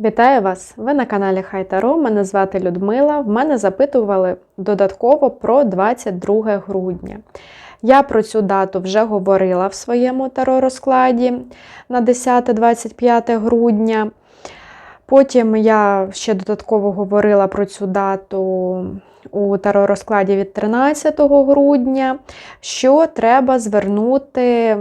Вітаю вас! Ви на каналі Хайтаро. Мене звати Людмила. В мене запитували додатково про 22 грудня. Я про цю дату вже говорила в своєму таро розкладі на 10-25 грудня. Потім я ще додатково говорила про цю дату у таро розкладі від 13 грудня, що треба звернути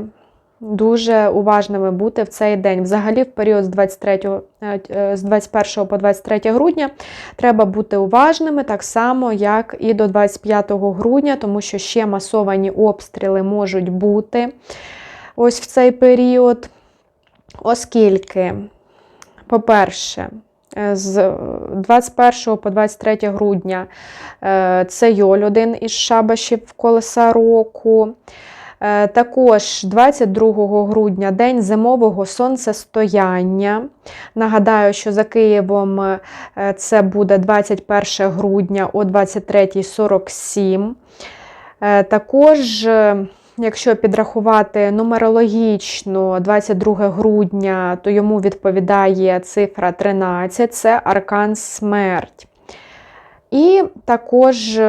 дуже уважними бути в цей день. Взагалі, в період з 23, е, з 21 по 23 грудня треба бути уважними, так само, як і до 25 грудня, тому що ще масовані обстріли можуть бути ось в цей період, оскільки, по-перше, е, з 21 по 23 грудня е, це Йоль один із шабашів колеса року. Е, також 22 грудня день зимового сонцестояння. Нагадаю, що за Києвом е, це буде 21 грудня о 23.47. Е, також, якщо підрахувати нумерологічно 22 грудня, то йому відповідає цифра 13, це аркан смерть. І також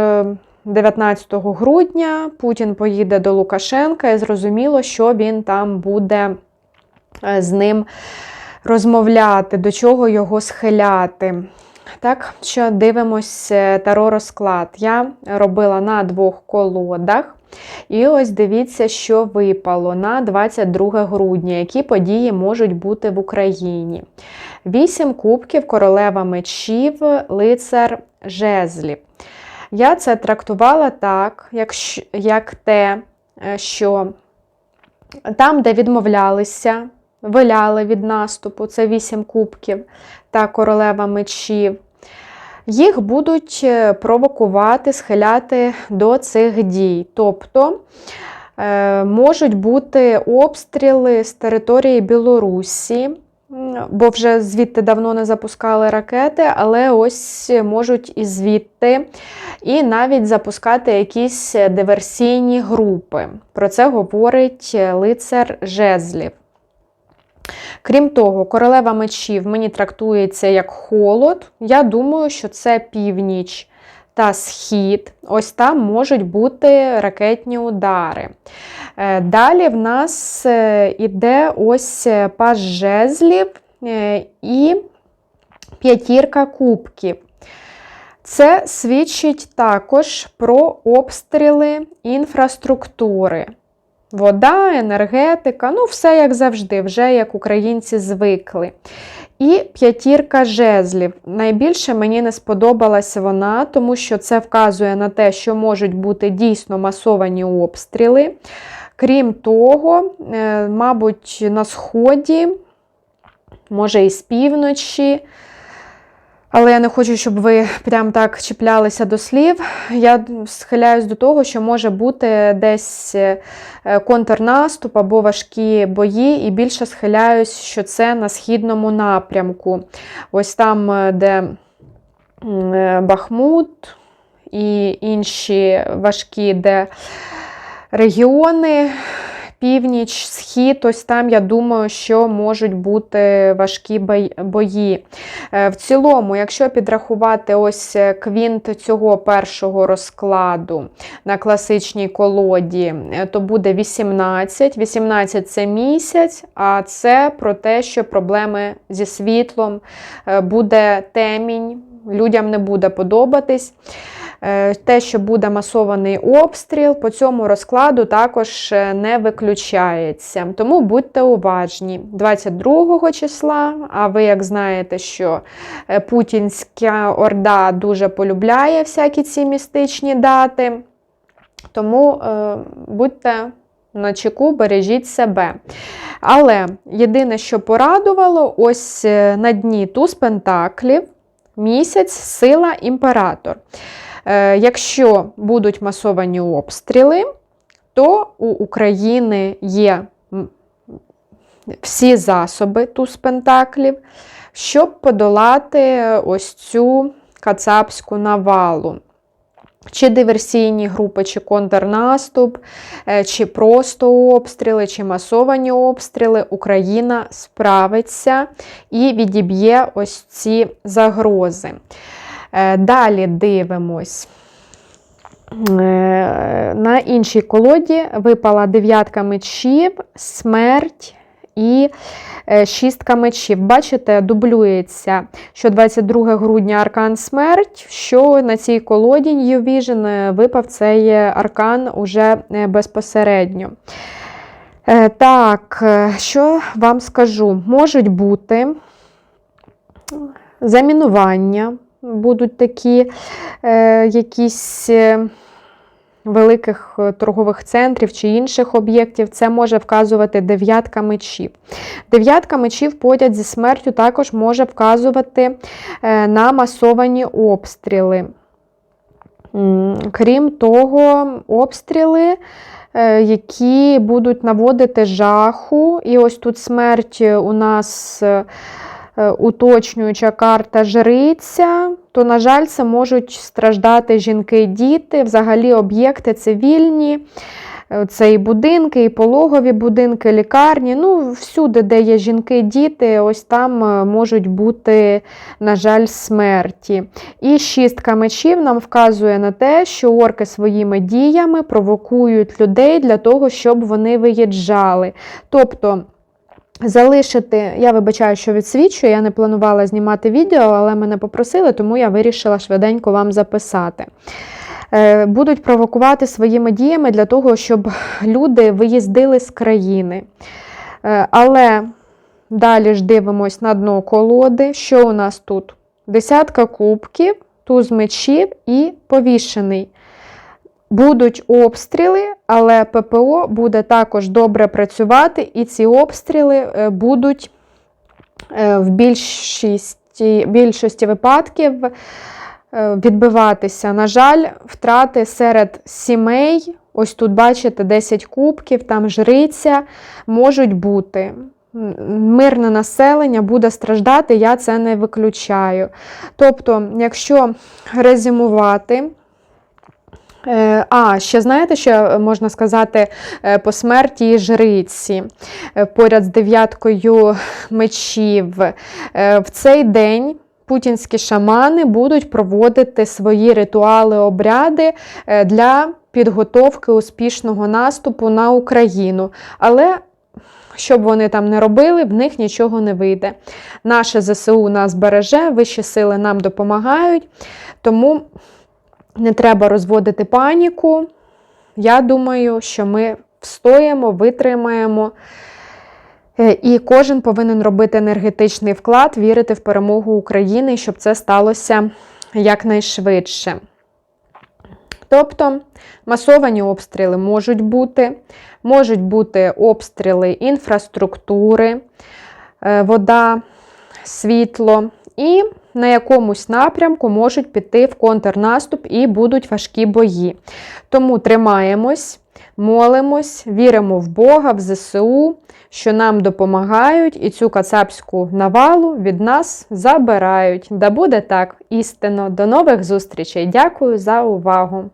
19 грудня Путін поїде до Лукашенка, і зрозуміло, що він там буде е, з ним розмовляти, до чого його схиляти. Так, що дивимося е, таро розклад. Я робила на двох колодах. І ось дивіться, що випало на 22 грудня, які події можуть бути в Україні. Вісім кубків, королева мечів, лицар жезлів. Я це трактувала так, як, як те, е, що там, де відмовлялися, виляли від наступу, це вісім кубків та королева мечів, їх будуть е, провокувати, схиляти до цих дій. Тобто е, можуть бути обстріли з території Білорусі бо вже звідти давно не запускали ракети, але ось можуть і звідти, і навіть запускати якісь диверсійні групи. Про це говорить лицар Жезлів. Крім того, королева мечів мені трактується як холод. Я думаю, що це північ та схід. Ось там можуть бути ракетні удари. Е, далі в нас е, іде ось е, паж жезлів і п'ятірка кубків. Це свідчить також про обстріли інфраструктури. Вода, енергетика, ну, все як завжди, вже як українці звикли. І п'ятірка жезлів. Найбільше мені не сподобалася вона, тому що це вказує на те, що можуть бути дійсно масовані обстріли. Крім того, е, мабуть, на сході, може і з півночі. Але я не хочу, щоб ви прям так чіплялися до слів. Я схиляюсь до того, що може бути десь е, контрнаступ або важкі бої, і більше схиляюсь, що це на східному напрямку. Ось там, е, де Бахмут і інші важкі, де регіони північ, схід, ось там, я думаю, що можуть бути важкі бої. Е, в цілому, якщо підрахувати ось е, квінт цього першого розкладу на класичній колоді, е, то буде 18. 18 це місяць, а це про те, що проблеми зі світлом, буде темінь, людям не буде подобатись. Е, те, що буде масований обстріл, по цьому розкладу також е, не виключається. Тому будьте уважні. 22 числа, а ви як знаєте, що е, Путінська Орда дуже полюбляє всякі ці містичні дати. Тому будьте на чеку, бережіть себе. Але єдине, що порадувало, ось на дні туз Пентаклів, місяць, сила, імператор. Е, якщо будуть масовані обстріли, то у України є всі засоби туз пентаклів, щоб подолати ось цю кацапську навалу. Чи диверсійні групи, чи контрнаступ, е, чи просто обстріли, чи масовані обстріли, Україна справиться і відіб'є ось ці загрози. Е, Далі дивимось. Е, На іншій колоді випала дев'ятка мечів, смерть і е, шістка мечів. Бачите, дублюється, що 22 грудня аркан смерть, що на цій колоді New Vision випав цей аркан уже безпосередньо. Так, що вам скажу? Можуть бути замінування, будуть такі е, якісь. е, Великих е, торгових центрів чи інших об'єктів, це може вказувати дев'ятка мечів. Дев'ятка мечів поряд зі смертю також може вказувати е, на масовані обстріли. Крім того, обстріли, які будуть наводити жаху, і ось тут смерть у нас. Е, Уточнююча карта жриця, то, на жаль, це можуть страждати жінки діти, взагалі об'єкти цивільні. Е, Це і будинки, і пологові будинки, лікарні. Ну, всюди, де є жінки, діти, ось там е, можуть бути, на жаль, смерті. І шістка мечів нам вказує на те, що орки своїми діями провокують людей для того, щоб вони виїжджали. Тобто. Залишити, я вибачаю, що відсвічую, я не планувала знімати відео, але мене попросили, тому я вирішила швиденько вам записати. Е, Будуть провокувати своїми діями для того, щоб люди виїздили з країни. Е, Але далі ж дивимось на дно колоди. Що у нас тут? Десятка кубків, туз мечів і повішений. Будуть обстріли, але ППО буде також добре працювати, і ці обстріли е, будуть е, в більшості, більшості випадків е, відбиватися. На жаль, втрати серед сімей, ось тут бачите 10 кубків, там жриця, можуть бути. Мирне населення буде страждати, я це не виключаю. Тобто, якщо резюмувати, А, ще знаєте, що можна сказати е, по смерті жриці е, поряд з дев'яткою мечів. Е, В цей день путінські шамани будуть проводити свої ритуали, обряди е, для підготовки успішного наступу на Україну. Але що б вони там не робили, в них нічого не вийде. Наше ЗСУ нас береже, вищі сили нам допомагають. Тому не треба розводити паніку. Я думаю, що ми встоїмо, витримаємо. Е, І кожен повинен робити енергетичний вклад, вірити в перемогу України, щоб це сталося якнайшвидше. Тобто масовані обстріли можуть бути, можуть бути обстріли інфраструктури, е, вода, світло, і на якомусь напрямку можуть піти в контрнаступ і будуть важкі бої. Тому тримаємось, молимось, віримо в Бога, в ЗСУ, що нам допомагають, і цю кацапську навалу від нас забирають. Да буде так істинно. До нових зустрічей. Дякую за увагу!